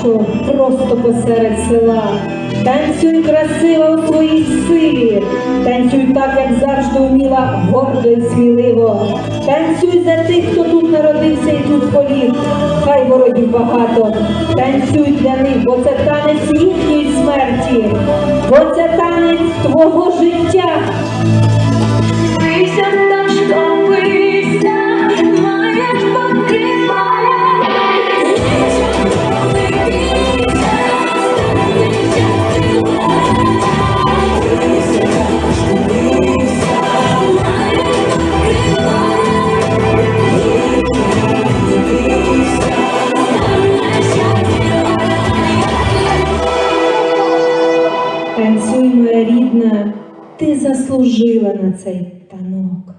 пташко просто посеред села. Танцюй красиво у своїй силі, танцюй так, як завжди вміла, гордо і сміливо. Танцюй за тих, хто тут народився і тут полів. Хай ворогів багато. Танцюй для них, бо це танець їхньої смерті, бо це танець. Рідна, ти заслужила на цей танок.